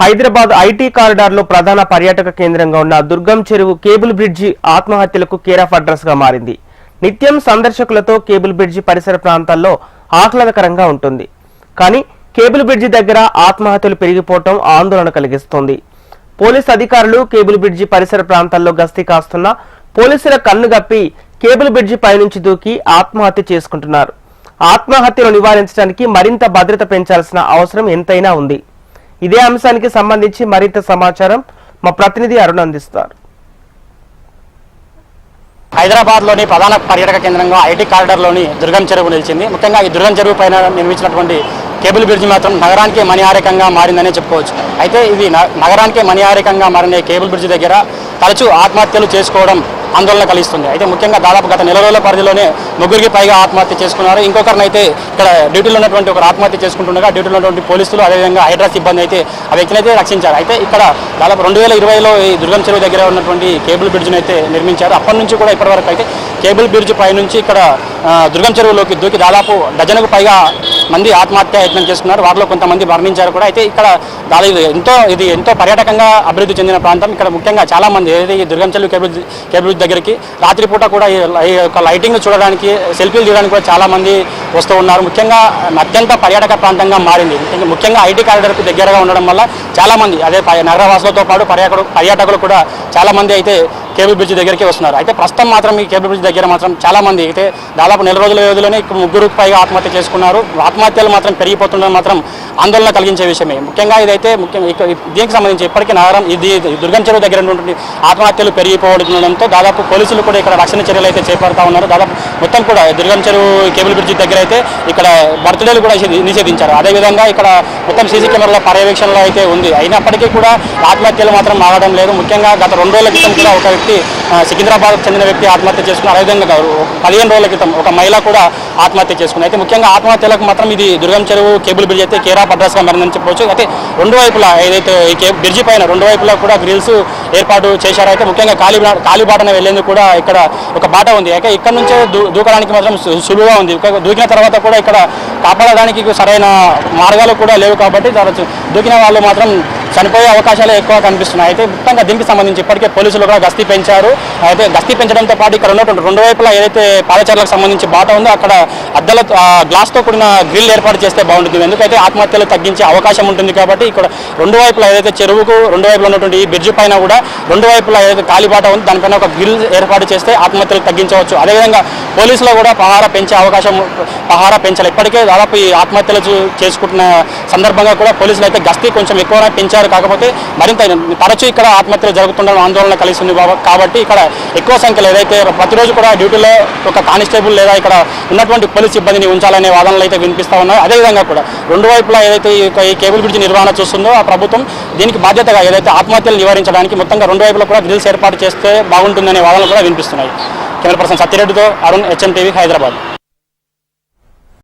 Hyderabad IT కారిడార్లో ప్రధాన పర్యాటక కేంద్రంగా ఉన్న దుర్గం చెరువు కేబుల్ బ్రిడ్జి ఆత్మహత్యలకు కేర్ ఆఫ్ అడ్రస్గా మారింది. నిత్యం సందర్శకులతో కేబుల్ బ్రిడ్జి పరిసర ప్రాంతాల్లో ఆహ్లాదకరంగా ఉంటుంది. కానీ కేబుల్ బ్రిడ్జి దగ్గర ఆత్మహత్యలు పెరిగిపోవటం ఆందోళన కలిగిస్తోంది. పోలీస్ అధికారులు కేబుల్ బ్రిడ్జి పరిసర ప్రాంతాల్లో గస్తీ కాస్తున్నా పోలీసుల కన్ను గప్పి కేబుల్ బ్రిడ్జి పైనుంచి దూకి ఆత్మహత్య చేసుకుంటున్నారు. ఆత్మహత్యను నివారించడానికి మరింత భద్రత పెంచాల్సిన అవసరం ఎంతైనా ఉంది. ఇదే అంశానికి సంబంధించి మరింత సమాచారం మా ప్రతినిధి అరుణ్ అందిస్తారు. హైదరాబాద్లోని ప్రధాన పర్యాటక కేంద్రంగా ఐటీ కారిడార్లోని దుర్గం చెరువు నిలిచింది. ముఖ్యంగా ఈ దుర్గం చెరువు పైన నిర్మించినటువంటి కేబుల్ బ్రిడ్జ్ మాత్రం నగరానికే మణిహారికంగా మారిందనే చెప్పుకోవచ్చు. అయితే ఇది నగరానికి నగరానికే మణిహారికంగా మారిన కేబుల్ బ్రిడ్జ్ దగ్గర తరచూ ఆత్మహత్యలు చేసుకోవడం ఆందోళన కలిగిస్తుంది. అయితే ముఖ్యంగా దాదాపు గత నెల రోజుల పరిధిలోనే ముగ్గురికి పైగా ఆత్మహత్య చేసుకున్నారు. ఇంకొకరినైతే ఇక్కడ డ్యూటీలో ఉన్నటువంటి ఒకరు ఆత్మహత్య చేసుకుంటుండగా డ్యూటీలో ఉన్నటువంటి పోలీసులు అదేవిధంగా హైడ్రా సిబ్బంది అయితే ఆ వ్యక్తిని అయితే రక్షించారు. అయితే ఇక్కడ దాదాపు రెండు వేల ఇరవైలో ఈ దుర్గం చెరువు దగ్గర ఉన్నటువంటి కేబుల్ బ్రిడ్జ్ని అయితే నిర్మించారు. అప్పటి నుంచి కూడా ఇప్పటివరకు అయితే కేబుల్ బ్రిడ్జ్ పై నుంచి ఇక్కడ దుర్గం చెరువులోకి దూకి దాదాపు డజన్కు పైగా మంది ఆత్మహత్య యత్నం చేసుకున్నారు వారిలో కొంతమంది మరణించారు కూడా. అయితే ఇక్కడ దాదాపు ఇది ఎంతో ఇది ఎంతో పర్యాటకంగా అభివృద్ధి చెందిన ప్రాంతం. ఇక్కడ ముఖ్యంగా చాలామంది ఏదైతే ఈ దుర్గం చెరువు కేబుల్ కేబుల్ దగ్గరికి రాత్రిపూట కూడా ఈ యొక్క లైటింగ్ చూడడానికి సెల్ఫీలు తీయడానికి కూడా చాలామంది వస్తూ ఉన్నారు. ముఖ్యంగా అత్యంత పర్యాటక ప్రాంతంగా మారింది. ముఖ్యంగా- ఐటీ కారిడర్కు దగ్గరగా ఉండడం వల్ల చాలామంది అదే ప- నగరవాసులతో పాటు పర్యాటకులు పర్యాటకులు కూడా చాలామంది అయితే కేబుల్ బ్రిడ్జ్ దగ్గరికి వస్తున్నారు. అయితే ప్రస్తుతం మాత్రం ఈ కేబుల్ బ్రిడ్జ్ దగ్గర మాత్రం చాలా మంది అయితే దాదాపు నెల రోజుల వ్యవధిలోనే ముగ్గురు పైగా ఆత్మహత్య చేసుకున్నారు. ఆత్మహత్యలు మాత్రం పెరిగిపోతుండడం మాత్రం ఆందోళన కలిగించే విషయమే. ముఖ్యంగా ఇదైతే ముఖ్యం దీనికి సంబంధించి ఇప్పటికీ నగరం ఇది దుర్గం చెరువు దగ్గర ఉన్నటువంటి ఆత్మహత్యలు పెరిగిపోవడంతో దాదాపు పోలీసులు కూడా ఇక్కడ రక్షణ చర్యలు అయితే చేపడతా ఉన్నారు. దాదాపు మొత్తం కూడా దుర్గం చెరువు కేబుల్ బ్రిడ్జ్ దగ్గర అయితే ఇక్కడ బర్త్డేలు కూడా నిషేధించారు. అదేవిధంగా ఇక్కడ మొత్తం సీసీ కెమెరాల పర్యవేక్షణలో అయితే ఉంది. అయినప్పటికీ కూడా ఆత్మహత్యలు మాత్రం ఆగడం లేదు. ముఖ్యంగా గత రెండు రోజుల క్రితం కూడా ఒక వ్యక్తి సికింద్రాబాద్కు చెందిన వ్యక్తి ఆత్మహత్య చేసుకుని అదేవిధంగా పదిహేను రోజుల క్రితం ఒక మహిళ కూడా ఆత్మహత్య చేసుకుంది అయితే ముఖ్యంగా ఆత్మహత్యలకు మాత్రం ఇది దుర్గం చెరువు కేబుల్ బ్రిడ్జ్ అయితే కేరా భద్రాసుగా మారిందని చెప్పవచ్చు. అయితే రెండు వైపులా ఏదైతే ఈ కే బ్రిడ్జి పైన రెండు వైపులా కూడా గ్రిల్స్ ఏర్పాటు చేశారు. అయితే ముఖ్యంగా కాలి కాలిబాటన వెళ్ళేందుకు కూడా ఇక్కడ ఒక బాట ఉంది. అయితే ఇక్కడ నుంచే దూ దూకడానికి మాత్రం సులువుగా ఉంది. దూకిన తర్వాత కూడా ఇక్కడ కాపాడడానికి సరైన మార్గాలు కూడా లేవు కాబట్టి దూకిన వాళ్ళు మాత్రం చనిపోయే అవకాశాలు ఎక్కువ కనిపిస్తున్నాయి. అయితే ముఖ్యంగా దీనికి సంబంధించి ఇప్పటికే పోలీసులు కూడా గస్తీ పెంచారు. అయితే గస్తీ పెంచడంతో పాటు ఇక్కడ ఉన్నటువంటి రెండు వైపులా ఏదైతే పాదచారులకు సంబంధించి బాట ఉందో అక్కడ అద్దెల గ్లాస్తో కూడిన గ్రిల్ ఏర్పాటు చేస్తే బాగుంటుంది. ఎందుకైతే ఆత్మహత్యలు తగ్గించే అవకాశం ఉంటుంది కాబట్టి ఇక్కడ రెండు వైపులా ఏదైతే చెరువుకు రెండు వైపులా ఉన్నటువంటి ఈ బ్రిడ్జ్ పైన కూడా రెండు వైపులా ఏదైతే కాలిబాట ఉంది దానిపైన ఒక గ్రిల్ ఏర్పాటు చేస్తే ఆత్మహత్యలు తగ్గించవచ్చు. అదేవిధంగా పోలీసులు కూడా పహారా పెంచే అవకాశం పహారా పెంచాలి. ఇప్పటికే దాదాపు ఈ ఆత్మహత్యలు చేసుకుంటున్న సందర్భంగా కూడా పోలీసులు అయితే గస్తీ కొంచెం ఎక్కువగా పెంచారు. కాకపోతే మరింత తరచూ ఇక్కడ ఆత్మహత్యలు జరుగుతుండడం ఆందోళన కలిగిస్తుంది కాబ- కాబట్టి ఇక్కడ ఎక్కువ సంఖ్యలో ఏదైతే ప్రతిరోజు కూడా డ్యూటీలో ఒక కానిస్టేబుల్ లేదా ఇక్కడ ఉన్నటువంటి పోలీస్ సిబ్బందిని ఉంచాలనే వాదనలు అయితే వినిపిస్తూ ఉన్నాయి. అదేవిధంగా కూడా రెండు వైపులా ఏదైతే ఈ ఈ కేబుల్ బ్రిడ్జ్ నిర్వహణ చూస్తుందో ఆ ప్రభుత్వం దీనికి బాధ్యతగా ఏదైతే ఆత్మహత్యలు నివారించడానికి మొత్తంగా రెండు వైపులా కూడా గ్రిల్స్ ఏర్పాటు చేస్తే బాగుంటుందనే వాదనలు కూడా వినిపిస్తున్నాయి. కెమెరా పర్సన్ సత్యరెడ్డితో అరుణ్ హెచ్ఎం టీవీ హైదరాబాద్.